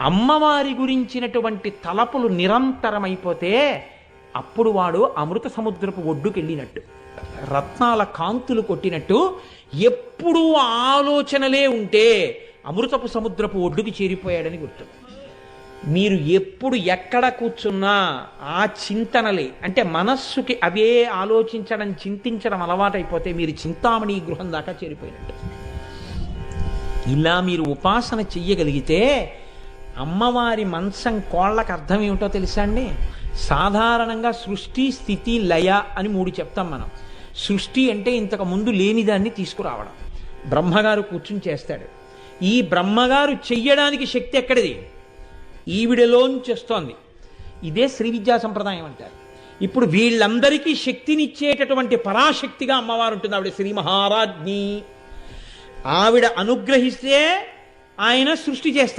అమ్మవారి గురించినటువంటి తలపులు నిరంతరమైపోతే అప్పుడు వాడు అమృత సముద్రపు ఒడ్డుకెళ్ళినట్టు రత్నాల కాంతులు కొట్టినట్టు ఎప్పుడూ ఆలోచనలే ఉంటే అమృతపు సముద్రపు ఒడ్డుకి చేరిపోయాడని గుర్తు. మీరు ఎప్పుడు ఎక్కడ కూర్చున్నా ఆ చింతనలే అంటే మనస్సుకి అవే ఆలోచించడం చింతించడం అలవాటైపోతే మీరు చింతామణి గృహం దాకా చేరిపోయినట్టు. ఇలా మీరు ఉపాసన చెయ్యగలిగితే అమ్మవారి మంచం కోళ్ళకు అర్థం ఏమిటో తెలుసా అండి? సాధారణంగా సృష్టి స్థితి లయ అని మూడు చెప్తాం మనం. సృష్టి అంటే ఇంతకు ముందు లేనిదాన్ని తీసుకురావడం. బ్రహ్మగారు కూర్చుని చేస్తాడు. ఈ బ్రహ్మగారు చెయ్యడానికి శక్తి ఎక్కడిది? ఈవిడలోంచి వస్తోంది. ఇదే శ్రీ విద్యా సంప్రదాయం అంటారు. ఇప్పుడు వీళ్ళందరికీ శక్తినిచ్చేటటువంటి పరాశక్తిగా అమ్మవారు ఉంటుంది ఆవిడ శ్రీ మహారాజ్ఞి ఆవిడ అనుగ్రహిస్తే ఆయన సృష్టి చేస్తారు